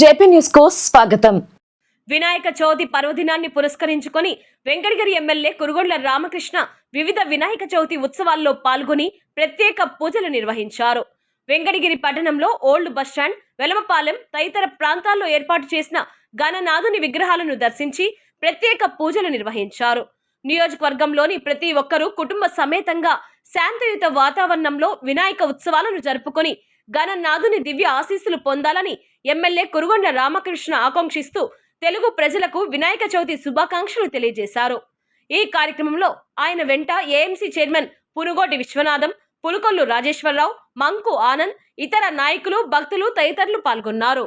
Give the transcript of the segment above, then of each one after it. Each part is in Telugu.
జేపీ న్యూస్కు స్వాగతం. వినాయక చవితి పర్వదినాన్ని పురస్కరించుకొని వెంకటగిరి ఎమ్మెల్యే కురుగొండ్ల రామకృష్ణ వివిధ వినాయక చవితి ఉత్సవాల్లో పాల్గొని ప్రత్యేక పూజలు నిర్వహించారు. వెంకటగిరి పట్టణంలో ఓల్డ్ బస్టాండ్ వెలమపాలెం తదితర ప్రాంతాల్లో ఏర్పాటు చేసిన గణనాథుని విగ్రహాలను దర్శించి ప్రత్యేక పూజలు నిర్వహించారు. నియోజకవర్గంలోని ప్రతి ఒక్కరూ కుటుంబ సమేతంగా శాంతియుత వాతావరణంలో వినాయక ఉత్సవాలను జరుపుకొని గణనాథుని దివ్య ఆశీస్సులు పొందాలని ఎమ్మెల్యే కురుగొండ రామకృష్ణ ఆకాంక్షిస్తూ తెలుగు ప్రజలకు వినాయక చవితి శుభాకాంక్షలు తెలియజేశారు. ఈ కార్యక్రమంలో ఆయన వెంట ఏఎంసీ చైర్మన్ పునుగోటి విశ్వనాథం పులుకొల్లు రాజేశ్వరరావు మంకు ఆనంద్ ఇతర నాయకులు భక్తులు తదితరులు పాల్గొన్నారు.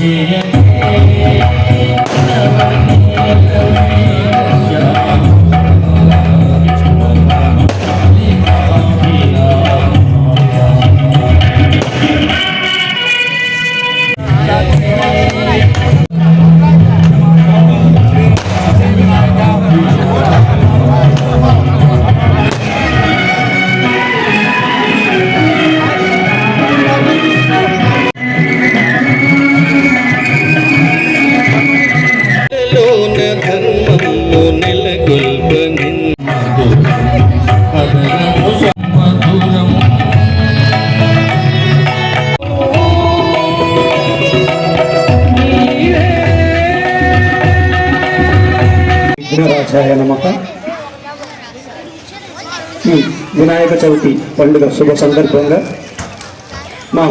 Yeah. వినరాజాయ నమక ఈ వినాయక చవితి పండుగ శుభ సందర్భంగా మా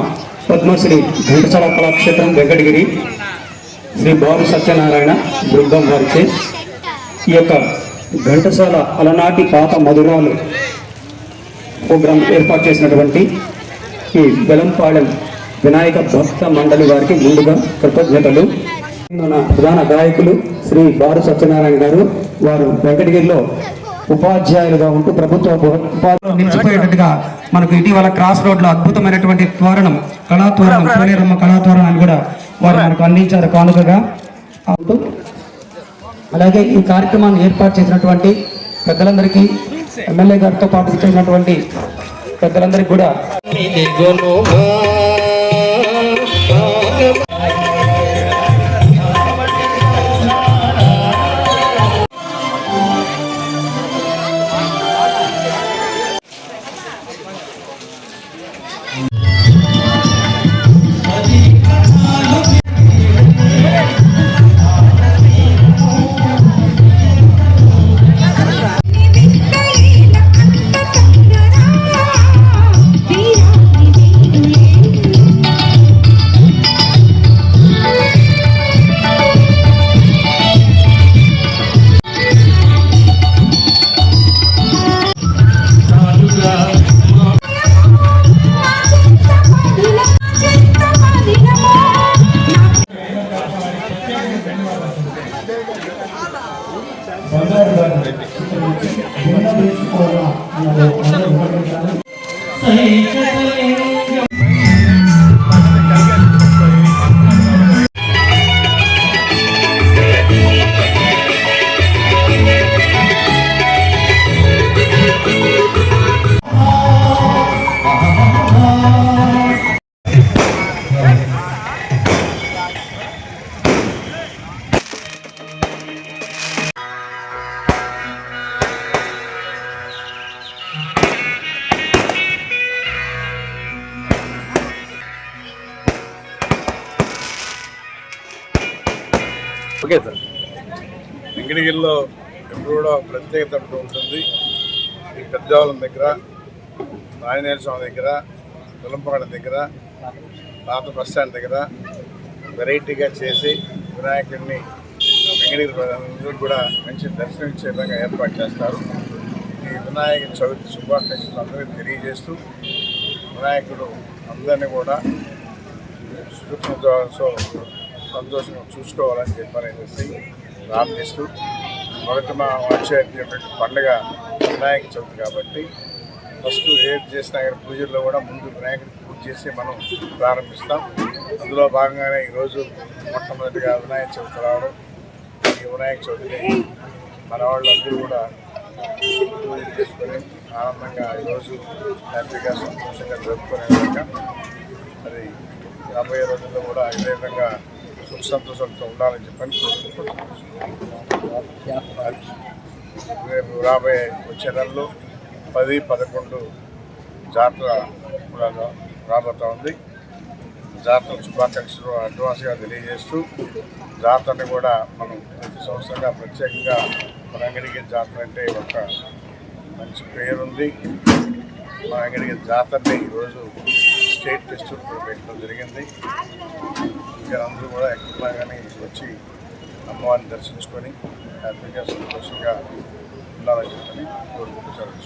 పద్మశ్రీ ఘంటసాల కళాక్షేత్రం వెంకటగిరి శ్రీ బాలు సత్యనారాయణ బృందం వారిచే ఈ యొక్క ఘంటసాల అలనాటి పాత మధురాలు ప్రోగ్రాం ఏర్పాటు చేసినటువంటి ఈ బెలంపాడెం వినాయక భక్త మండలి వారికి ముందుగా కృతజ్ఞతలు. మన ప్రధాన గాయకులు శ్రీ బారు సత్యనారాయణ గారు వారు వెంకటగిరిలో ఉపాధ్యాయులుగా ఉంటూ ప్రభుత్వ నిలిచిపోయేటట్టుగా మనకు ఇటీవల క్రాస్ రోడ్లో అద్భుతమైనటువంటి తోరణం కళాతోరణం సోనేరమ్మ కళాతోరణం అని కూడా వారు మనకు అందించారు కానుకగా. ఉంటూ అలాగే ఈ కార్యక్రమాన్ని ఏర్పాటు చేసినటువంటి పెద్దలందరికీ ఎమ్మెల్యే గారితో పాటు చేసినటువంటి పెద్దలందరికీ కూడా ఓకే సార్. వెంకటగిరిలో ఎప్పుడు కూడా ప్రత్యేకత ఉంటుంది. ఈ పెద్దవాళ్ళ దగ్గర నాయనేర స్వామి దగ్గర తులంపగడ దగ్గర పాత బస్ స్టాండ్ దగ్గర వెరైటీగా చేసి వినాయకుడిని వెంకటగిరి ప్రజలందరూ కూడా మంచి దర్శనం ఇచ్చే విధంగా ఏర్పాటు చేస్తారు. ఈ వినాయక చవితి శుభాకాంక్షలు అందరికీ తెలియజేస్తూ వినాయకుడు అందరినీ కూడా సూక్ష్మతో సంతోషంగా చూసుకోవాలని చెప్పనేసి ప్రార్థిస్తూ మొదట మా వచ్చేటువంటి పండుగ వినాయక చవితి కాబట్టి ఫస్ట్ ఏది చేసినా కానీ పూజల్లో కూడా ముందు వినాయకుడికి పూజ చేసి మనం ప్రారంభిస్తాం. అందులో భాగంగానే ఈరోజు మొట్టమొదటిగా వినాయక చవితి రావడం. ఈ వినాయక చవితిని మన వాళ్ళందరూ కూడా పూజలు చేసుకొని ఆనందంగా ఈరోజు హ్యాపీగా సంతోషంగా జరుపుకునే విధంగా మరి రాబోయే రోజుల్లో కూడా ఇదే విధంగా సుఖ సంతోషాలతో ఉండాలని చెప్పని రేపు రాబోయే వచ్చే నెలలో పది పదకొండు జాతర కూడా రాబోతా ఉంది. జాతర శుభాకాంక్షలు అడ్వాన్స్గా తెలియజేస్తూ జాతరని కూడా మనం ప్రతి సంవత్సరంగా ప్రత్యేకంగా మన అంగడికి జాతర అంటే ఒక మంచి పేరుంది. మన అంగడికి జాతరని ఈరోజు స్టేట్ ఫెస్టివల్ కూడా పెట్టడం జరిగింది. ఇంకా అందరూ కూడా ఎక్కడున్నా కానీ వచ్చి అమ్మవారిని దర్శించుకొని హ్యాపీగా సంతోషంగా ఉండాలని చెప్పని కోరుకుంటూ సెలవు